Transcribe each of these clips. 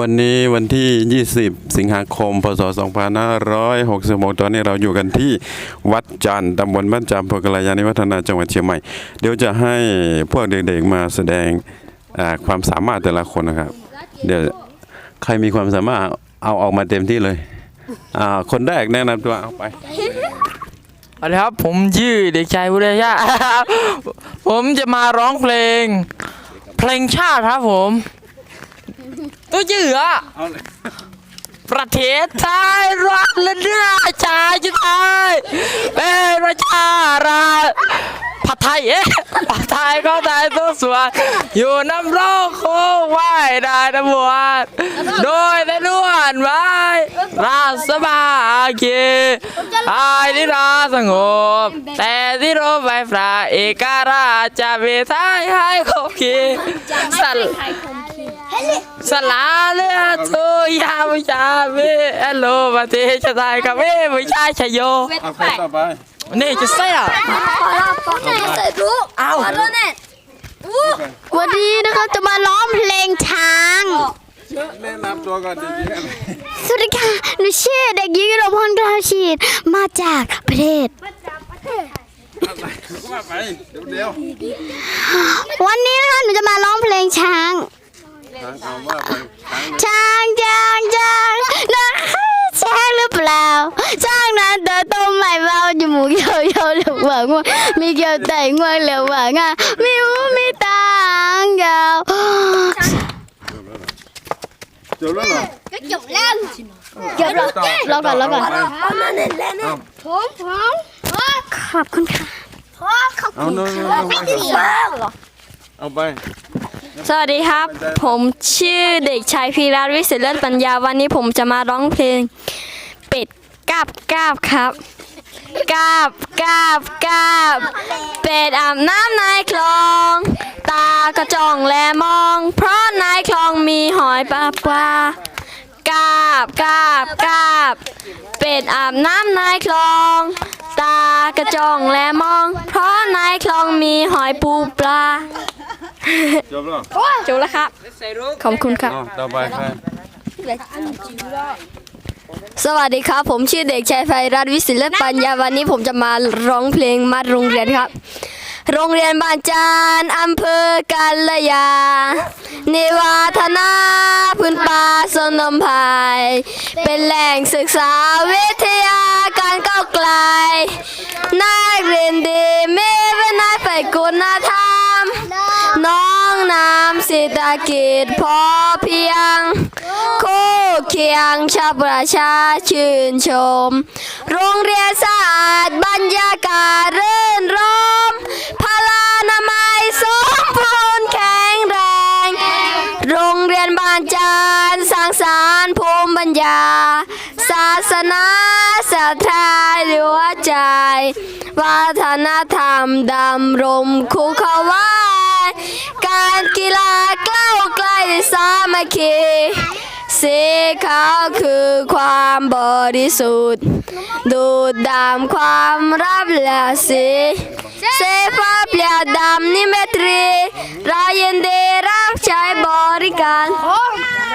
วันนี้วันที่ 20 สิงหาคม พศ 2566 ตอนนี้เราอยู่กันที่วัดจันทร์ตำบลบ้านจำอำเภอกลายานิวัฒนาจังหวัดเชียงใหม่ เดี๋ยวจะให้พวกเด็กๆมาแสดงความสามารถแต่ละคนนะครับ เดี๋ยวใครมีความสามารถเอาออกมาเต็มที่เลย คนแรกแนะนำตัวเอาไปสวัสดีครับ ผมชื่อเด็กชายวุฒิชาผมจะมาร้องเพลง เพลงชาติครับผม ตัวเหยื่ออะประเทศไทยรักและเนื้อชาติไทยเป็นประชาราชผัดไทยเอ๊ะ ผัดไทยก็ไทยตัวสวยอยู่น้ำโลกโค้งไหวได้นะบวชโดยแต่นวลไว้ราชสบายเกไอ้ที่ราสงบ แต่ที่โรไฟฟ้าเอกราชจะเวไทยให้คงคีสลสลาเลือตัวยาวิชาเวเอโลประเทศชาติกับเววิชาชยโยเอาใครต่อไป นี่จะเสียเอาวันนี้นะครับจะมาร้องเพลงช้าง แนะนำตัวก่อนดีๆอะไรสวัสดีค่ะหนูชื่อเด็กหญิงรพรกลาวชีดมาจากประเทศ ว่าไปเดี๋ยววันนี้นะคะหนูจะมาร้องเพลงช้างๆทางเอาว่าไปทางช้างช้างช้างนะช้างหรือเปล่าช้างนั้นเดินต้มใหม่เบาจมูกยาวๆเหลืองหวางวมีเกี่ยวแต่งวงเหลืองหวางอะมีหูมีตาหางยาวจบแล้วเหรอจบแล้วจบแล้วรอก่อนรอก่อนผมผมขอบคุณค่ะเอาโน่นเอาไป สวัสดีครับ ผมชื่อเด็กชายพีรัตวิเศษเลิศปัญญาวันนี้ผมจะมาร้องเพลง เป็ดกาบกาบครับกาบกาบกาบเป็ดอาบน้ำในคลอง ตากระจ่องแลมอง เพราะในคลองมีหอยปลาปลากาบกาบกาบเป็ดอาบน้ำในคลอง ตากระจ่องแลมอง เพราะในคลองมีหอยปูปลา จบแล้วจบแล้วครับ ขอบคุณครับเอาต่อไปใครสวัสดีครับ ผมชื่อเด็กชายไฟรัตน์วิศิลปัญญาวันนี้ผมจะมาร้องเพลงมัดโรงเรียนครับ โรงเรียนบ้านจานอำเภอกัลยานิวาธนาพื้นป่าสนมพายเป็นแหล่งศึกษาวิทยาการก้าวไกลนักเรียนดีมีวินัยใฝ่คุณธรร มน้องน้ำเศรษฐกิจพอเพียง คู่เคียงชาวประชาชื่นชม โรงเรียนสะอาดบรรยากาศรื่นรมพลานามัยสมบูรณ์แข็งแรง โรงเรียนบ้านจานสร้างสารภูมิปัญญา ศาสนาศรัทธาหัวใจ ฒนธรรมดำรงคู่เขาไว้การกีฬาก้าวไกลสามัคคีสีขาวคือความบริสุทธิ์ ดูดดำความรับและสีเสฟ้าเปลี่ยนดำนิเมตรีเรายินดีรับใช้บริการ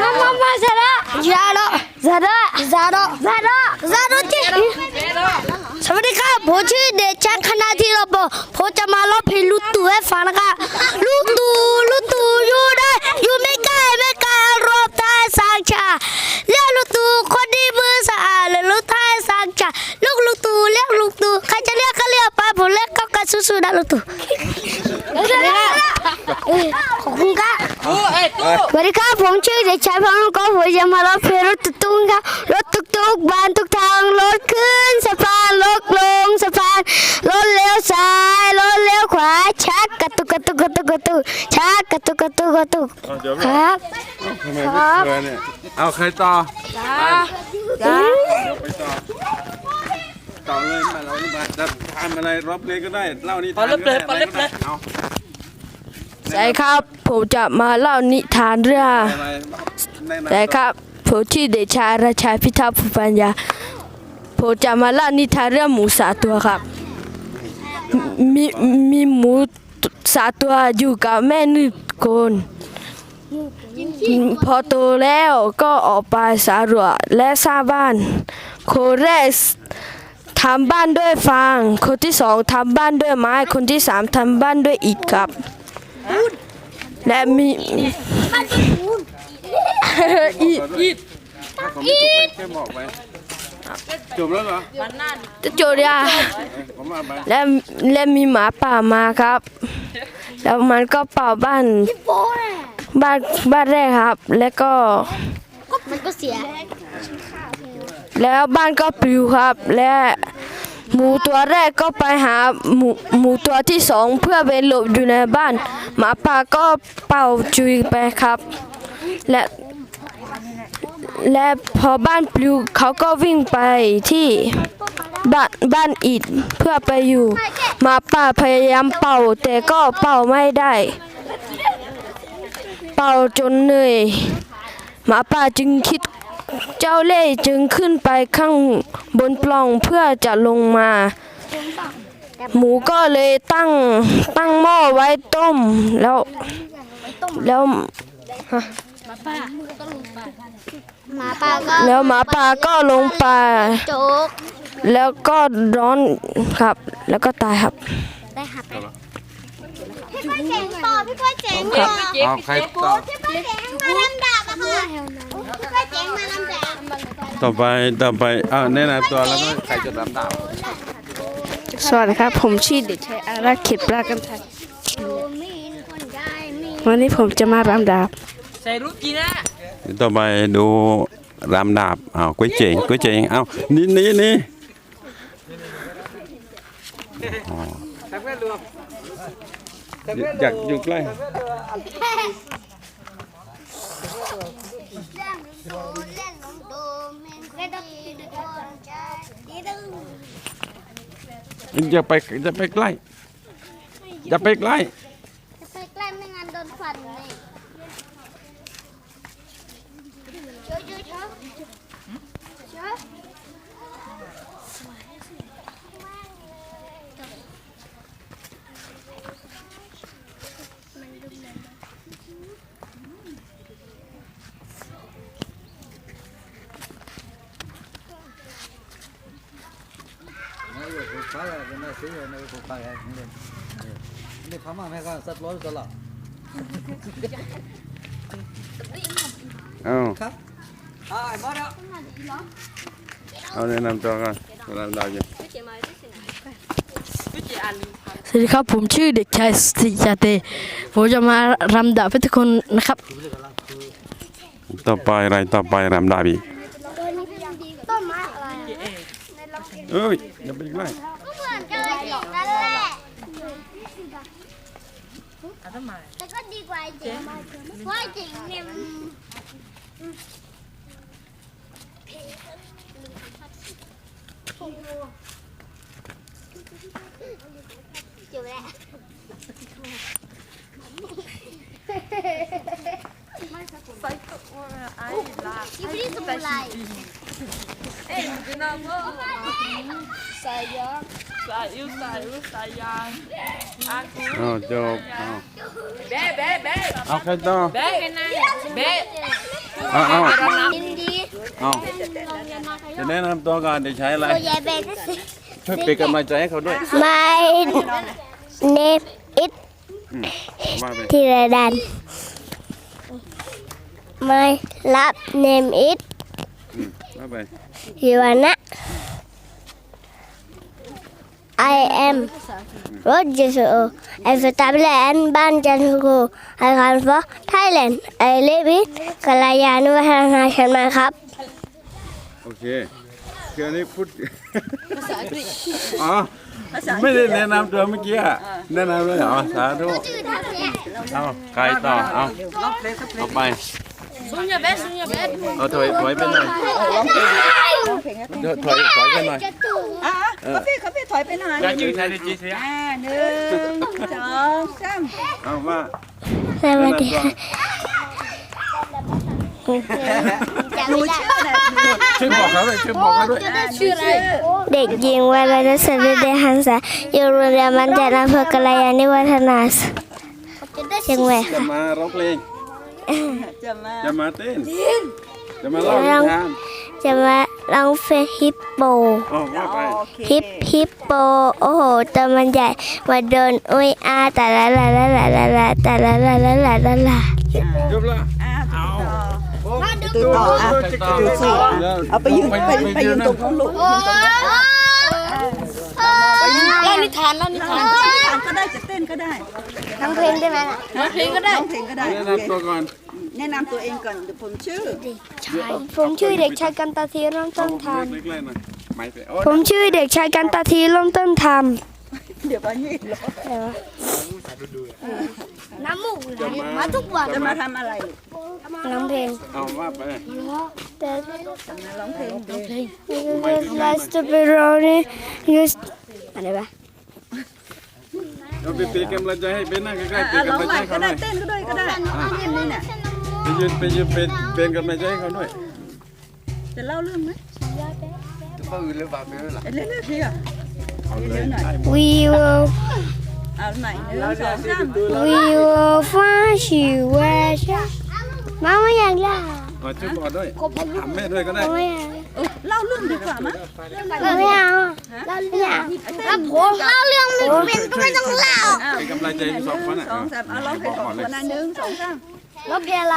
มามามาซาร่าซาร่า ซาร่าซาร่าซาร่าซาร่าจิสวัสดีครับผมชื่อเด็กชายคณะที่เราบอกผมจะมาร้องเพลงลูกตู่ให้ฟังนะครับลูกตู่ลูกตู่อยู่ได้อยู่ไม่ไกลไม่ไกลรวมไทยสร้างชาติเรียกลูกตู่คนดีมือสะอาดเลยลูกไทยสร้างชาติลูกลูกตู่เรียกลูกตู่ใครจะเรียกก็เรียกไปผมเรียกเข้ากันสู้ๆนะลูกตู่ขอบคุณครับ สวัสดีครับผมชื่อเด็กชายพงศ์ก็ผมจะมารับเพลงรถตุ๊กตุ๊กครับรถตุ๊กตุ๊กบานทุกทางรถขึ้นสะพานรถลงสะพานรถเลี้ยวซ้ายรถเลี้ยวขวาชักกระตุกกระตุกกระตุกกระตุกชักกระตุกกระตุกกระตุกเอาจบคแล้วรับทำไมไม่เชื่อเนี่ยเอาใครต่อไปเดี๋ยวไปต่อต่อเลยมาเรานี่มาจะทำอะไรร้องเพลงก็ได้เล่านิทานก็ได้อะไรก็ได้เอา ใช่ครับผมจะมาเล่านิทานเรื่องอะไรแนะนำแต่ครับผมชื่อเดชาราชาพิทักษ์ภูปัญญาผมจะมาเล่านิทานเรื่องหมูสามตัวครับ มีมีหมูสามตัวอยู่กับแม่หนึ่งคนพอโตแล้วก็ออกไปสำรวจและสร้างบ้าน คนแรกทำบ้านด้วยฟาง คนที่สองทำบ้านด้วยไม้ คนที่สามทำบ้านด้วยอิฐครับ และมีอิฐอิฐผมไม่ถูกแค่บอกไปจบแล้วเหรอจะโจดยาผมมาไปและและมีหมาป่ามาครับ แล้วมันก็เป่าบ้านบ้านบ้านแรกครับ แล้วก็มันก็เสีย แล้วบ้านก็ปลิวครับและ หมูตัวแรกก็ไปหาหมูหมูตัวที่สองเพื่อไปหลบอยู่ในบ้าน หมาป่าก็เป่าจุยไปครับ และและพอบ้านปลิวเขาก็วิ่งไปที่บ้านบ้านอิฐเพื่อไปอยู่หมาป่าพยายามเป่าแต่ก็เป่าไม่ได้ เป่าจนเหนื่อยหมาป่าจึงคิด เจ้าเล่ห์จึงขึ้นไปข้างบนปล่องเพื่อจะลงมา หมูก็เลยตั้งตั้งหม้อไว้ต้มแล้วแล้วหมาป่าก็แล้วหมาป่าก็ลงไปโจกแล้วก็ร้อนครับ แล้วก็ตายครับ ได้หับพี่ก้อยเจ๋งต่อพี่ก้อยเจ๋งต่อเอาใครต่อพี่ก้อยเจ๋งมาลำดาบอะค่ะ ต่อไปต่อไปอ้าวแนะนำตัวแล้วก็ใครจะรำดาบสวัสดีครับ ผมชื่อเด็กชายอารักษ์เขตปรากันไทยมีคนได้มีวันนี้ผมจะมารำดาบใส่รูปจีนะต่อไปดูรำดาบอ้าวก๋วยเจ๋งก๋วยเจ๋งอ้าวนี่นี่นี่อ๋ออยากอยู่ใกล้ อย่าไปอย่าไปใกล้อย่าไปใกล้ าแล้วเอาแนะนำตัวก่อนรำดาบอยู่สวัสดีครับ ผมชื่อเด็กชายสติจาเตผมจะมารำดาบให้ทุกคนนะครับ ต่อไปอะไรต่อไปรำดาบอีกต้นไม้อะไรเอ้ยอย่าไปใกล้ ก็เหมือนกันเลยนั่นแหละแต่ก็ ว่าไอ้เจ๋งเพราะไอ้เจ๋งเนี่ยมันจบแล้ว ที่ไม่ได้สมุนไพร sayang sayu sayu sayang aku อ้าวจบอ้าว be be be เอาใครต่อ be be เอาเอายินดีเอาจะแนะนำตัวก่อนเด็กชายอะไรตัวยายเบนสิช่วยเป็นกำลังใจให้เขาด้วย My name is ว่าไป Tiradan My last name is ว่าไป Yuana I am Roger I Thailand Ban Janhugo I come from Thailand I live in กัลยาณวัฒนธรรมครับโอเคคืออันนี้พูดภาษาอังกฤษอ๋อ ไม่ได้แนะนำตัวเมื่อกี้อะแนะนำเลยเหรอ สาธุ เอาใครต่อ เอาต่อไป sunya be sunya be เอาถอยถอยไปหน่อยเดี๋ยวถอยถอยไปหน่อยอะคาเฟ่คาเฟ่ถอยไปหน่อยอยากยืนใช้ในจีเสียอ่าหนึ่งสองสามเอาว่าสวัสดีค่ะหนูชื่ออะไรช่วยบอกเขาด้วยช่วยบอกเขาด้วยชื่ออะไรเด็กหญิงวรรณสริเดหันษาอยู่โรงเรียนมันจาอำเภอกัลยาณิวัฒนาเชียงใหม่จะมาร้องเพลง จะมาจะมาเต้นจะมาเล่านิทานจะมาลองเพลงฮิปโปอ๋อว่าไปโอเคฮิปฮิปโปโอ้โหตัวมันใหญ่มาโดนอุ้ยอาแต่ละละละละละละแต่ละละละละละละจบละอะเอาดูต่ออะดูสิเอาไปยืนไปไปยืนตรงนู้นลูกยืนตรงนู้นไปยืนเล่านิทานเล่านิทานทานก็ได้จะเต้นก็ได้ทั้งเพลงได้ไหมล่ะร้องเพลงก็ได้ร้องเพลงก็ได้แนะนำตัวก่อน แนะนำตัวเองก่อนเดี๋ยวผมชื่อ ผมชื่อเด็กชายกันตาทีเริ่มต้นทเล็กๆหน่อยไม่ไปโอ้ำผมชื่อเด็กชายกันตาทีเริ่มต้นทเดี๋ยวไปนี่เหรอน้ำมูกจะมามาทุกวันจะมาทำอะไรลูกร้องเพลงเอาว่าไปแต่มาร้องเพลงร้องเพลง Last of it running just อะไรปะเอาไปเป็นกำลังใจให้เป็นนั่งใกล้ๆเป็นอะร้องกำลังใหใจม่ให้ก็เขาหน่อยได้เต้นก็ได้ก็ได้นี่นี่เนี่ยไป ยืนไปยืนเป็นเป็นกำลังใจให้เขาหน่อยจะเล่าเรื่องไหมจะมาอื่นหรือเปล่าไม่รู้ล่ะเรื่อยๆพี่อะเรื่อยๆหน่อย we will เอาไหนหนึ่งสองสาม we will find you where you มาไม่อยากเล่าเอาช่วยบอกด้วยถามแม่ด้วยก็ได้ไม่อยากเออเล่าเรื่องดีกว่ามั้ยไม่เอาเล่าเรื่องถ้าผมเล่าเรื่องไม่เป็นก็ไม่ต้องเล่าเป็นกำลังใจให้สองคนอะสองสามเอาร้องเพลงของคนนั้นหนึ่งสองสาม แล้วเพลงอะไร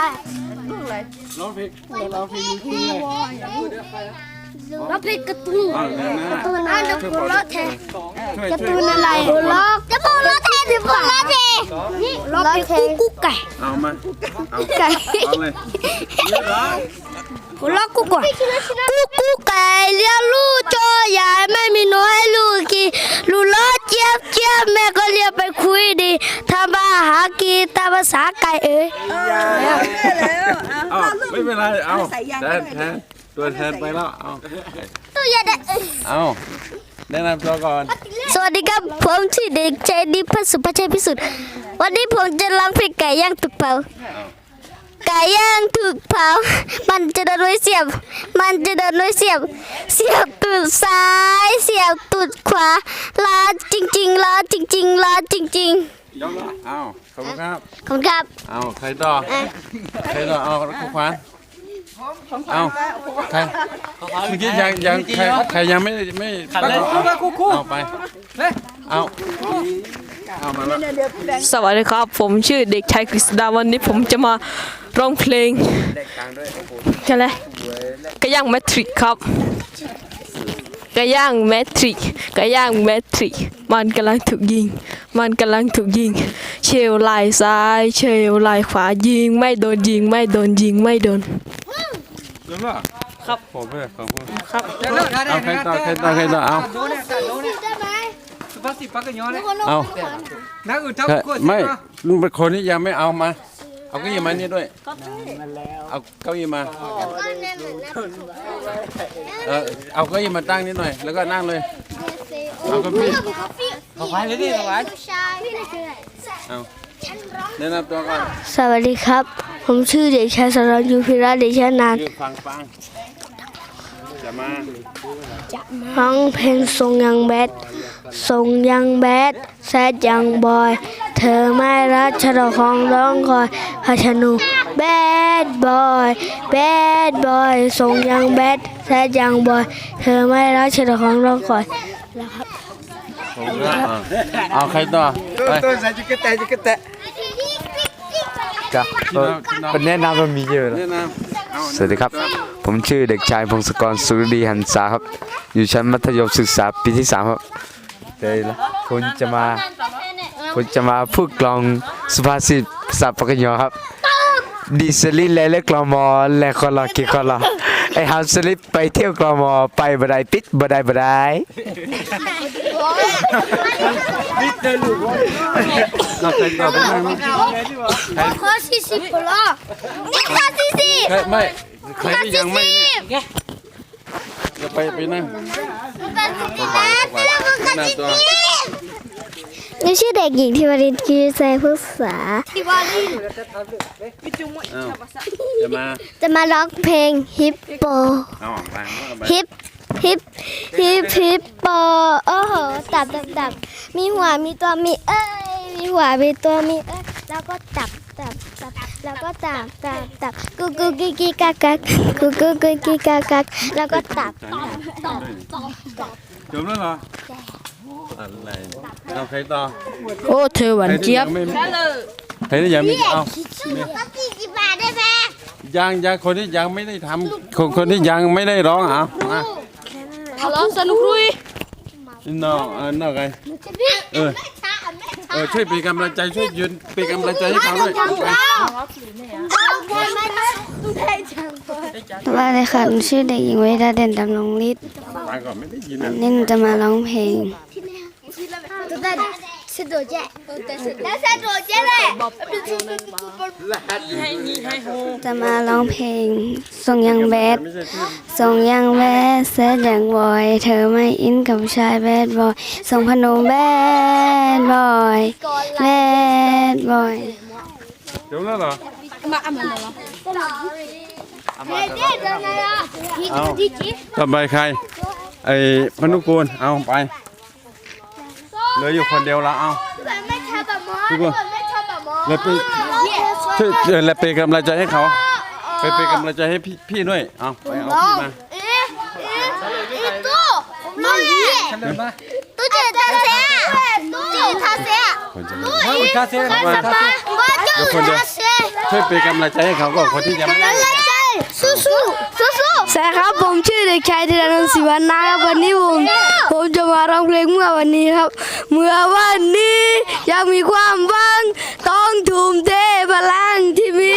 ลูกอะไรร้องเพลงร้องเพลงยูทูบเลยแล้วเพลงการ์ตูนเอาเลยนะการ์ตูนอะเดี๋ยวผมร้องแทนช่วยการ์ช่ตูวยนอะไรร้องจะบอกร้องแทนหรือบอกร้องแทนนี่ร้องเพลงกุ๊กไก่เอามาเอาไก่เอาเลยเยอะร้อง ผมร้องกุ๊กไก่กุ๊กกุ๊กไก่เลี้ยงลูกโจใหญ่ไม่มีน้อยลูกกี่ลูกล้อเจี๊ยบเจี๊ยบแม่ก็เรียกไปคุยดีทำมาหากินตามภาษาไก่เอ้ยแล้วแล้วเอาเอาเล่าเรื่องไม่เป็นไรเอาใส่ยางแทก็นได้แทนตัวแทนไปแล้วเอาตัวใหญ่ได้เอาแนะนำตัวก่อน สวัสดีครับผมชื่อเด็กชายดิพัสุภชัยพิสุทธิ์วันนี้ผมจะร้องเพลงไก่ย่างถูกเผา ไก่ย่างถูกเผา มันจะโดนด้วยเสียบ มันจะโดนด้วยเสียบ เสียบตูดซ้าย เสียบตูดขวาร้อนจริงๆร้อนจริงๆร้อนจริงยกละเอาขอบคุณครับ ๆขอบคุณครับ เอาใครต่อใครต่อเอาคุณควาน เอาใครเมื่อกี้ยังยังใครใครยังไม่ไม่เอาเอาไปเอาเอามาแล้วเดี๋ยวพี่แบงค์สวัสดีครับ ผมชื่อเด็กชายกฤษดาวันนี้ผมจะมาร้องเพลงอะไรไก่ย่างแมทริกครับไก่ย่างแมทริกไก่ย่างแมทริกมันกำลังถูกยิง มันกำลังถูกยิง เชลไหลซ้าย เชลไหลขวายิง ไม่โดนยิง ไม่โดนยิงไม่โดน เริ่มละครับผมเพื่อขอบคุณครับเอาใครต่อใครต่อใครต่อเอาสุภาษิตปักกันย้อนเลยเอานักอื่นเท่าคนไม่ลุงเป็นคนนี้ยังไม่เอามา เอาเก้าอี้มานี่ด้วยเอาเก้าอี้มาเออเอาเก้าอี้มาตั้งนิดหน่อย แล้วก็นั่งเลยเอาเก้าอี้เอาไปเลยดิเอาไปเอา แนะนำตัวก่อนสวัสดีครับ ผมชื่อเด็กชายสรัญยูพิระเดชนานชื่อฟังฟังจะมาร้องเพลงทรงยังแบดทรงยังแบดแซดยังบอย เธอไม่รักฉันหรอกของร้องคอยพาชนูแบดบอยแบดบอยทรงยังแบดแซดยังบอย เธอไม่รักฉันหรอกของร้องคอยผมก็เอา เอาใครต่อไปตัวใส่จิกเตะจิกเตะจ้ะที่เราที่เราเป็นแนะนำมันมีเยอะนะแนะนำเอาสวัสดีครับ ผมชื่อเด็กชายพงศกรสุรดีหันษาครับ อยู่ชั้นมัธยมศึกษาปีที่สามครับเดี๋ยวนะผมจะมาผมจะมาพูดกลองสุภาษิตภาษาปากกยอครับ ดีสลิและเล็กกลอมอและคอลอกิคอลอ ไอฮาวสลิปไปเที่ยวกลอมอไปบดายปิดบดายบดายเราใครต่อไปนั่งมั้ยขอสี่สิบปลอนี่ขอสี่สิบใครไม่ใครที่ยังไม่เนี่ยจะไปไปนั่งแนะนำตัว หนูชื่อเด็กหญิงทิวารินกีใจพุกษาเอาจะมาจะมาร้องเพลงฮิปโป เอาไปเอาไปฮิป ฮิป ฮิป ฮิปโป โอ้โห ตับตับตับมีหัว มีตัว มีเอ้ย มีหัว มีตัว มีเอ้ย แล้วก็ตับตับตับ แล้วก็ตักตักตักกุกกุกกิกกิกักกักกุกกุกกิกกิกักกักแล้วก็ตัก จบแล้วเหรออะไรเอาใครต่อโอ้เธอหวานเจี๊ยบใครที่ยังไม่เอาก็สี่สิบบาทได้ไหมยังยังคนที่ยังไม่ได้ทำคนคนที่ยังไม่ได้ร้องเอามาร้องสนุกรุยนอกเออนอกไงเออเออช่วยเป็นกำลังใจช่วยยืนเป็นกำลังใจให้เขาด้วย สวัสดีค่ะหนูชื่อเด็กหญิงเวดาเด่นดำรงฤทธิ์ฟังก่อนไม่ได้ยินวันะนนี้หนูจะมาร้องเพลงจะมาร้องเพลงส่งยังแบดไม่ใช่ชื่อส่งยังแบดเซตอย่างบอย เธอไม่อินกับชายแบดบอยส่งพนมแบดบอยแบดบอยจบแล้วเหรอเอ เอาต่อไใคร ไอ้พนุกูลเอาไปเหลืออยู่คนเดียวละเอาไม่ชอบแบบมอสไม่ชอบแบบมวยเลยไปกำลังใจให้เขาเป็นกำลังใจให้พี่พี่ด้วยเอาไปเอาพี่มาเอ๊ะเอ๊ตู้ลูกเนี่ตู้จีทาเซ่ตู้จีทาเซ่ตู้จีทาเซ่มาตู้จียวช่วยเป็นกำลังใจให้เขาก่อนคนที่ยังไม่ สู้สู้สู้สู้สวัสดีครับผมชื่อเด็กชายธีรนันท์ศิวานาครับวันนี้ผมผมจะมาร้องเพลงเมื่อวันนี้ครับ เมื่อวันนี้ยังมีความหวังต้องทุ่มเทพลังที่มี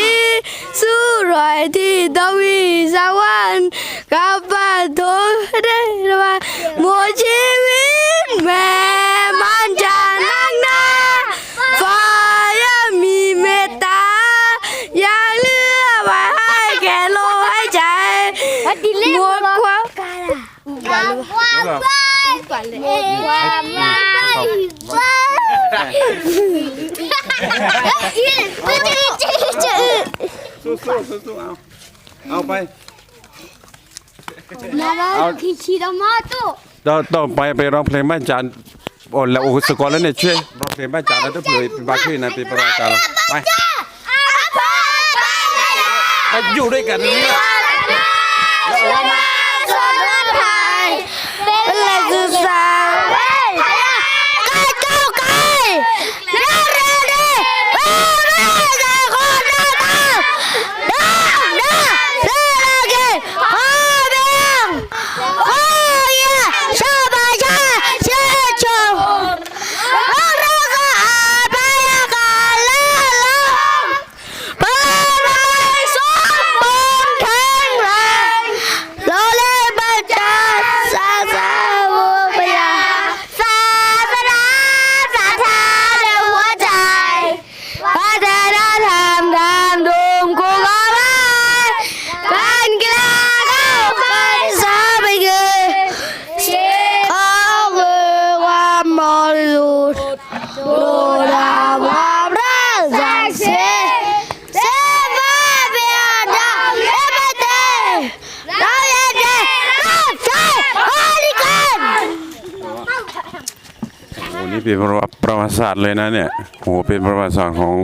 สู้รอยที่ต้องมีสักวันกับบ้านทุกได้มาหมดชีวิตแม แล้วเหรอความหมายว่าสู้สู้สู้สู้เอาเอาไปเอาขี้ชีดมาตุต่อต่อไปไปร้องเพลงบ้านจันทร์โอ้แล้วโอ้สกอร์แล้วเนี่ยช่วยร้องเพลงบ้านจันทร์แล้วต้องเผยเป็นบาขึ้นนะเป็นประวัติการเราไปไปอยู่ด้วยกันนี่แหละ เป็นแหล่งศึกษา เราเล่นบัญชาสาสาวุปยาศาสนาศรัทธาในหัวใจพัฒนาธรรมดำดุมกูก็ไม่การกีฬาเข้าไปสาไปเกยเขาคือความบริสุทธิ์โลดาความรักจากเสียเสียฟ้าเปียดาเลเบเต เราเย็นเย็นเราใช้บริการ โอ้นี่ เป็นประวัติประวัติศาสตร์เลยนะเนี่ยโอ้เป็นประวัติศาสตร์ของ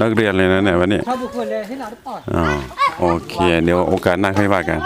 นักเรียนเลยนะเนี่ยวันนี้เข้าบุคคลเลยให้เราได้ปอดอ่าโอเค เดี๋ยวโอกาสหน้าค่อยว่ากัน